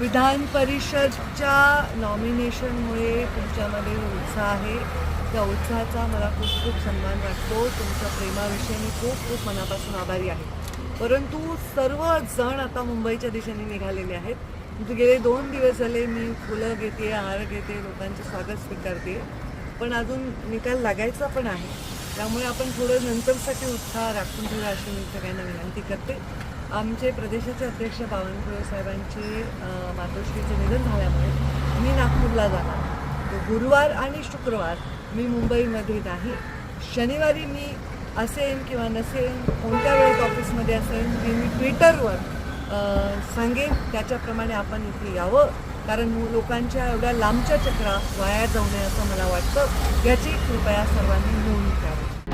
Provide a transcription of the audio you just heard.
विधान परिषदच्या नॉमिनेशनमुळे तुमच्यामध्ये जो उत्साह आहे. त्या उत्साहाचा मला खूप खूप सन्मान वाटतो. तुमच्या प्रेमाविषयी मी खूप खूप मनापासून आभारी आहे. परंतु सर्वजण आता मुंबईच्या दिशेने निघालेले आहेत. म्हणजे गेले दोन दिवस झाले मी फुलं घेते हार घेते लोकांचे स्वागत स्वीकारते. पण अजून निकाल लागायचा पण आहे. त्यामुळे आपण थोडं नंतरसाठी उत्साह राखून ठेवा अशी मी सगळ्यांना विनंती करते. आमचे प्रदेशाचे अध्यक्ष बावनकुळे साहेबांचे मातोश्रीचं निधन झाल्यामुळे मी नागपूरला जाणार. गुरुवार आणि शुक्रवार मी मुंबईमध्ये नाही. शनिवारी मी असेन किंवा नसेन कोणत्या वेळेस ऑफिसमध्ये असेन हे मी ट्विटरवर सांगेन. त्याच्याप्रमाणे आपण इथे यावं. कारण लोकांच्या एवढ्या लांबच्या चक्रा वाया जाऊ नये असं मला वाटतं. याची कृपया सर्वांनी नोंद घ्यावी